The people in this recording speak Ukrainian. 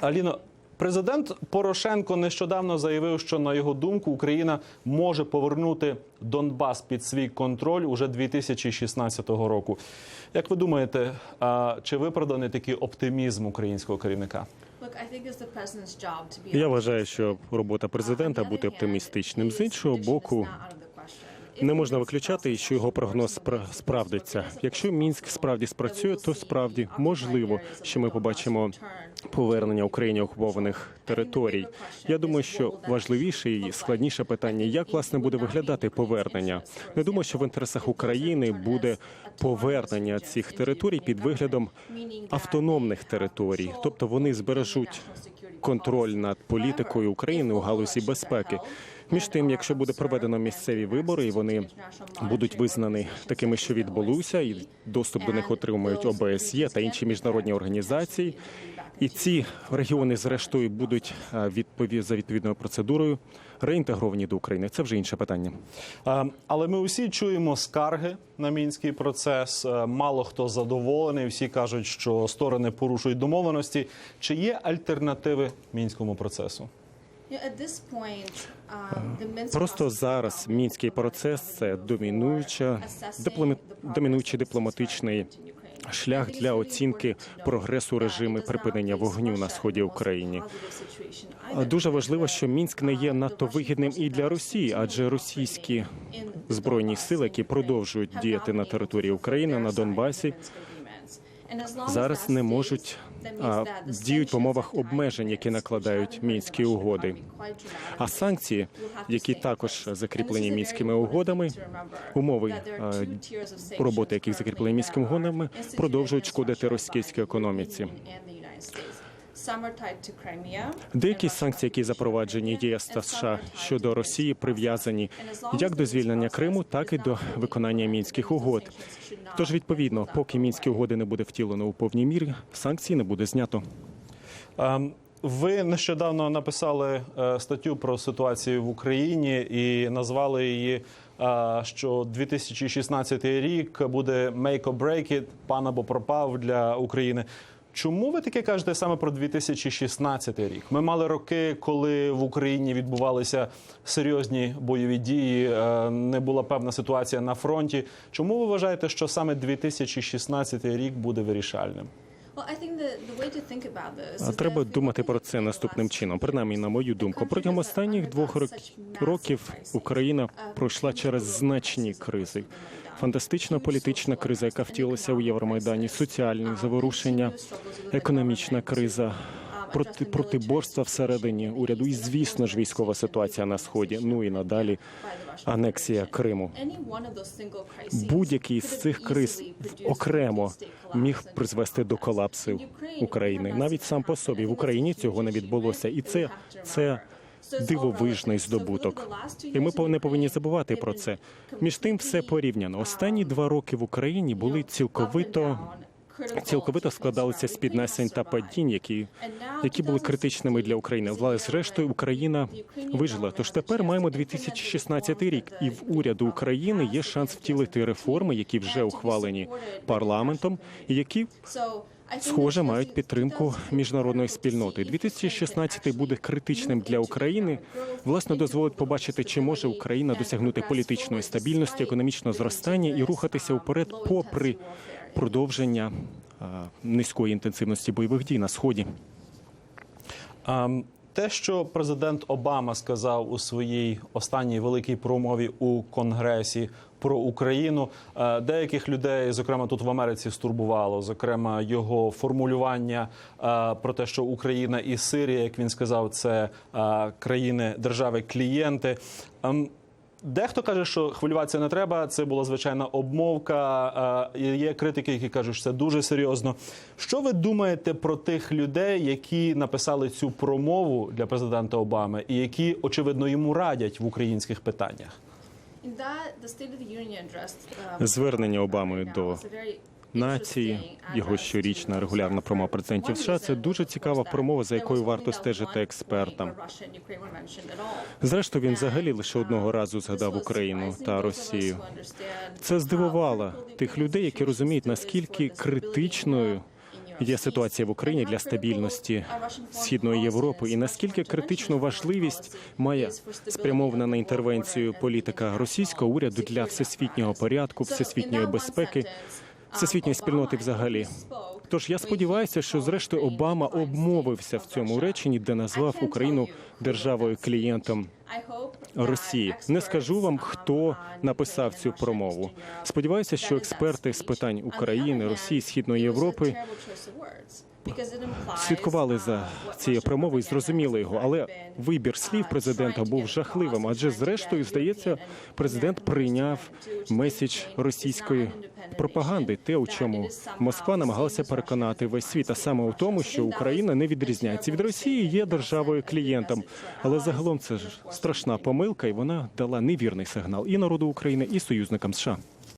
Аліно, президент Порошенко нещодавно заявив, що на його думку Україна може повернути Донбас під свій контроль уже 2016 року. Як ви думаєте, чи виправданий такий оптимізм українського керівника? Я вважаю, що робота президента бути оптимістичним. З іншого боку, не можна виключати, що його прогноз спра- справдиться. Якщо мінськ справді спрацює, то справді можливо, що ми побачимо повернення Україні окупованих територій. Я думаю, що важливіше і складніше питання, як власне буде виглядати повернення. Не думаю, що в інтересах України буде повернення цих територій під виглядом автономних територій, тобто вони збережуть контроль над політикою України у галузі безпеки. Між тим, якщо буде проведено місцеві вибори, і вони будуть визнані такими, що відбулися, і доступ до них отримують ОБСЄ та інші міжнародні організації. І ці регіони, зрештою, будуть е, відпові за відповідною процедурою реінтегровані до України. Це вже інше питання. Е, Але ми усі чуємо скарги на мінський процес. Е, Мало хто задоволений. Всі кажуть, що сторони порушують домовленості. Чи є альтернативи мінському процесу? Просто зараз мінський процес це домінуюча дипломі... домінуючий дипломатичний шлях для оцінки прогресу режиму припинення вогню на сході України. Дуже важливо, що мінськ не є надто вигідним і для Росії, адже російські збройні сили, які продовжують діяти на території України на Донбасі, зараз не можуть а, діють в умовах обмежень, які накладають мінські угоди. А санкції, які також закріплені мінськими угодами, умови а, роботи, яких закріплені мінськими угодами, продовжують шкодити російській економіці. Деякі санкції, які запроваджені ЄС та США щодо Росії, прив'язані як до звільнення Криму, так і до виконання мінських угод. Тож, відповідно, поки мінські угоди не буде втілено у повній мірі, санкції не буде знято. Ем, Ви нещодавно написали е, статтю про ситуацію в Україні і назвали її, е, що 2016 рік буде make or break it, пан або пропав для України. Чому ви таке кажете саме про 2016 рік? Ми мали роки, коли в Україні відбувалися серйозні бойові дії, е, не була певна ситуація на фронті. Чому ви вважаєте, що саме 2016 рік буде вирішальним? Треба думати про це наступним чином. Принаймні, на мою думку, протягом останніх двох рок- років Україна пройшла через значні кризи. Фантастична політична криза, яка втілилася у Євромайдані, соціальні заворушення, економічна криза. Проти протиборства всередині уряду, і звісно ж військова ситуація на сході. Ну і надалі анексія Криму. Будь-який з цих криз окремо міг призвести до колапсу України. Навіть сам по собі в Україні цього не відбулося, і це це дивовижний здобуток. І ми не повинні забувати про це. Між тим, все порівняно. Останні два роки в Україні були цілковито. Цілковито складалися з піднесень та падінь, які, які були критичними для України. Але зрештою Україна вижила. Тож тепер маємо 2016 рік, і в уряду України є шанс втілити реформи, які вже ухвалені парламентом, і які схоже мають підтримку міжнародної спільноти. 2016 буде критичним для України. Власне дозволить побачити, чи може Україна досягнути політичної стабільності, економічного зростання і рухатися вперед, попри продовження низької інтенсивності бойових дій на сході. Ем, Те, що президент Обама сказав у своїй останній великій промові у Конгресі про Україну, е, деяких людей, зокрема тут в Америці, стурбувало. Зокрема, його формулювання е, про те, що Україна і Сирія, як він сказав, це е, країни держави клієнти. Дехто каже, що хвилюватися не треба. Це була звичайна обмовка. Е, Є критики, які кажуть, що це дуже серйозно. Що ви думаєте про тих людей, які написали цю промову для президента Обами, і які очевидно йому радять в українських питаннях? Звернення Обами до нації, його щорічна регулярна промова президентів США. Це дуже цікава промова, за якою варто стежити експертам. Зрештою, він взагалі лише одного разу згадав Україну та Росію. Це здивувало тих людей, які розуміють наскільки критичною є ситуація в Україні для стабільності східної Європи, і наскільки критичну важливість має спрямована на інтервенцію політика російського уряду для всесвітнього порядку, всесвітньої безпеки, всесвітньої спільноти взагалі. Тож я сподіваюся, що зрештою Обама обмовився в цьому реченні, де назвав Україну державою клієнтом Росії. Не скажу вам, хто написав цю промову. Сподіваюся, що експерти з питань України, Росії, Східної Європи слідкували за цією промовою зрозуміли його. Але вибір слів президента був жахливим. Адже, зрештою, здається, президент прийняв меседж російської пропаганди, те, у чому Москва намагалася переконати весь світ, а саме у тому, що Україна не відрізняється від Росії, є державою клієнтом. Але загалом це ж страшна помилка, і вона дала невірний сигнал і народу України, і союзникам США.